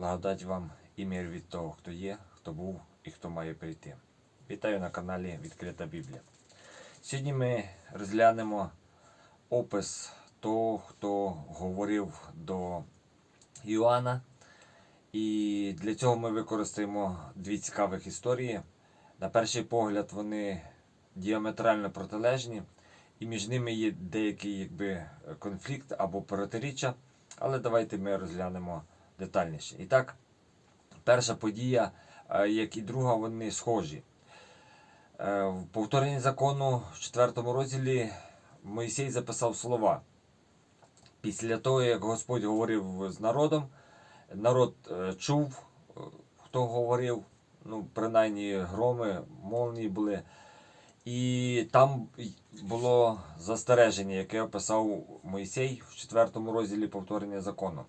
Благодать вам і мир від того, хто є, хто був і хто має прийти. Вітаю на каналі Відкрита Біблія. Сьогодні ми розглянемо опис того, хто говорив до Іоанна. І для цього ми використаємо дві цікавих історії. На перший погляд, вони діаметрально протилежні, і між ними є деякий якби, конфлікт або протиріччя. Але давайте ми розглянемо детальніше. І так, перша подія, е, як і друга, вони схожі. Е, В повторенні закону в 4 розділі Моїсей записав слова. Після того, як Господь говорив з народом, народ е, чув, хто говорив, ну, принаймні громи, молнії були. І там було застереження, яке описав Мойсей в 4 розділі повторення закону,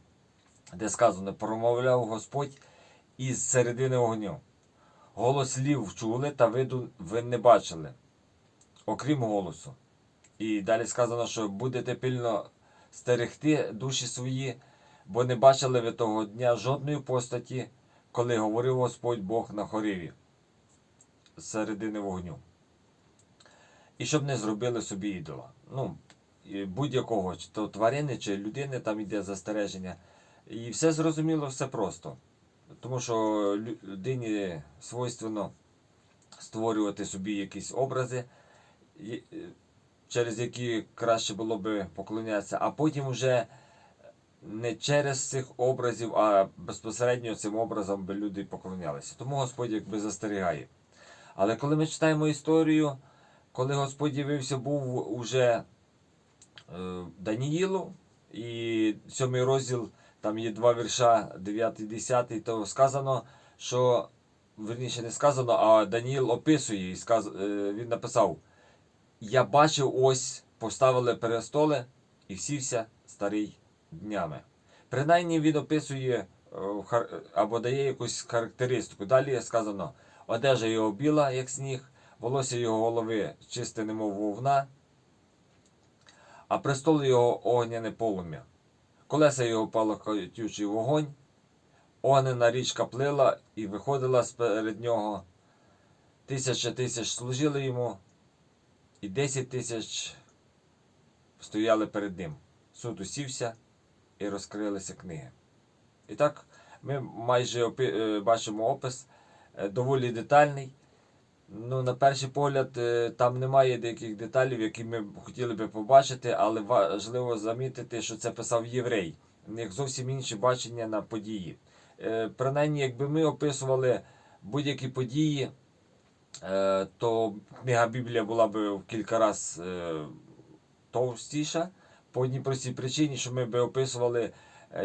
де сказано: промовляв Господь із середини вогню. Голос слів чули, та виду ви не бачили, окрім голосу. І далі сказано, що будете пильно стерегти душі свої, бо не бачили ви того дня жодної постаті, коли говорив Господь Бог на хориві з середини вогню. І щоб не зробили собі ідола. Ну, будь-якого, чи то тварини, чи людини, там йде застереження. І все зрозуміло, все просто. Тому що людині свойственно створювати собі якісь образи, е, через які краще було би поклонятися, а потім вже не через цих образів, а безпосередньо цим образом би люди поклонялися. Тому Господь якби застерігає. Але коли ми читаємо історію, коли Господь явився, був уже е, Даніїлу, і сьомий розділ, там є два вірша, 9 і 10, то сказано, що, верніше не сказано, а Даніїл описує, і сказ, е, він написав: Я бачив ось, поставили перестоли і сівся старий днями. Принаймні він описує е, або дає якусь характеристику. Далі сказано, одежа його біла, як сніг, волосся його голови чисте, немов вовна, а престол його огняне полум'я. Колеса його палахотючий вогонь, огнена річка плила і виходила сперед нього. Тисяча тисяч служили йому, і десять тисяч стояли перед ним. Суд усівся і розкрилися книги. І так, ми майже е, бачимо опис е, доволі детальний. Ну, на перший погляд, е, там немає деяких деталей, які ми хотіли би побачити, але важливо замітити, що це писав єврей. У них зовсім інші бачення на події. Е, Принаймні, якби ми описували будь-які події, е, то книга Біблія була б в кілька разів товстіша. По одній простій причині, що ми би описували,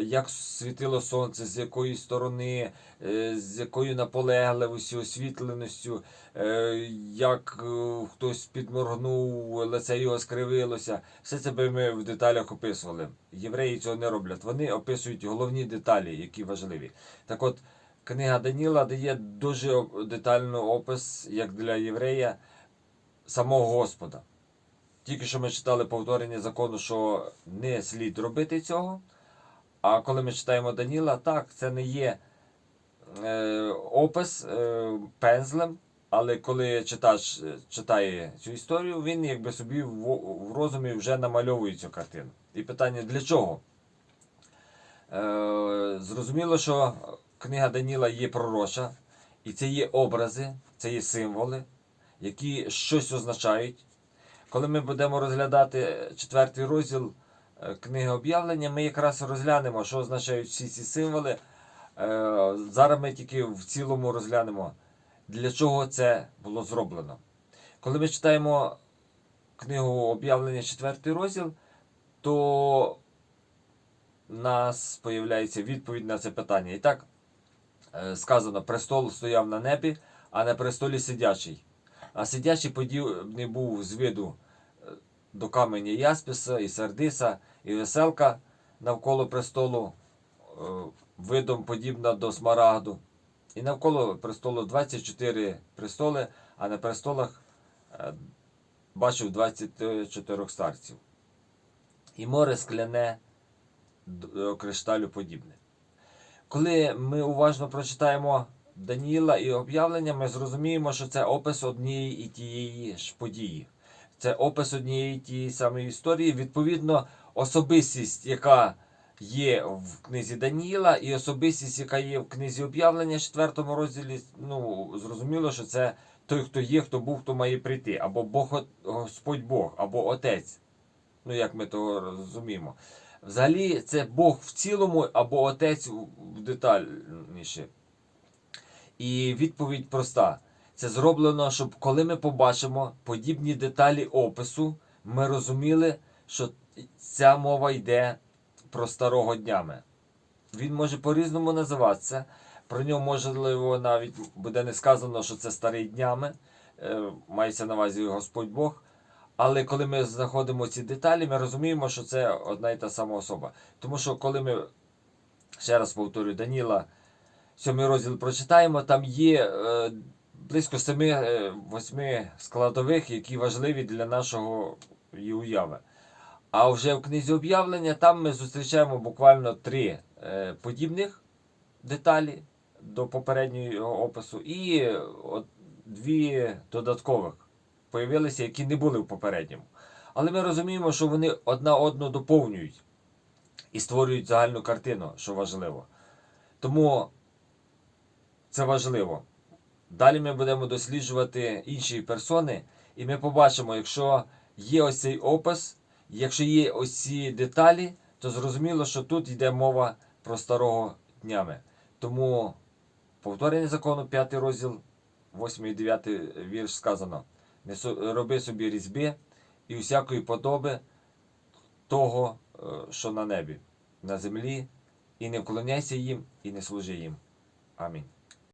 як світило сонце, з якої сторони, е, з якою наполегливістю, освітленістю, е, як е, хтось підморгнув, лице його скривилося. Все це би ми в деталях описували. Євреї цього не роблять. Вони описують головні деталі, які важливі. Так от, книга Даніла дає дуже детальний опис, як для єврея, самого Господа. Тільки що ми читали повторення закону, що не слід робити цього. А коли ми читаємо Даніла, так, це не є е, опис е, пензлем, але коли читач е, читає цю історію, він якби собі в, в розумі вже намальовує цю картину. І питання для чого? Е, зрозуміло, що книга Даніла є пророча, і це є образи, це є символи, які щось означають. Коли ми будемо розглядати четвертий розділ книги об'явлення, ми якраз розглянемо, що означають всі ці символи. Е, Зараз ми тільки в цілому розглянемо, для чого це було зроблено. Коли ми читаємо книгу об'явлення, четвертий розділ, то у нас появляється відповідь на це питання. І так е, сказано: престол стояв на небі, а на престолі сидячий. А сидячий подібний був з виду е, до каменя Яспіса, і Сардиса, і веселка навколо престолу, е, видом подібна до смарагду. І навколо престолу 24 престоли, а на престолах е, бачив 24 старців. І море скляне до кришталю подібне. коли ми уважно прочитаємо Даніїла і об'явлення, ми зрозуміємо, що це опис однієї і тієї ж події. Це опис однієї тієї самої історії. Відповідно, особистість, яка є в книзі Даніїла, і особистість, яка є в книзі об'явлення, 4 розділі, ну, зрозуміло, що це той, хто є, хто був, хто має прийти. Або Бог, Господь Бог, або Отець. Ну, як ми того розуміємо. Взагалі, це Бог в цілому, або Отець в детальніше. І відповідь проста. Це зроблено, щоб коли ми побачимо подібні деталі опису, ми розуміли, що ця мова йде про старого днями. Він може по-різному називатися. Про нього, можливо, навіть буде не сказано, що це старий днями, е, мається на увазі Господь Бог. Але коли ми знаходимо ці деталі, ми розуміємо, що це одна і та сама особа. Тому що коли ми, ще раз повторюю, Даніла, сьомий розділ прочитаємо, там є е, близько семи-восьми складових, які важливі для нашого її уяви. А вже в книзі об'явлення там ми зустрічаємо буквально три е, подібних деталі до попереднього опису, і е, дві додаткових появилися, які не були в попередньому. Але ми розуміємо, що вони одна одну доповнюють і створюють загальну картину, що важливо. Тому це важливо. Далі ми будемо досліджувати інші персони, і ми побачимо, якщо є ось цей опис, якщо є ось ці деталі, то зрозуміло, що тут йде мова про старого днями. Тому повторення закону, 5 розділ, 8 і 9 вірш сказано: не роби собі різьби і усякої подоби того, е, що на небі, на землі, і не вклоняйся їм, і не служи їм. Амінь.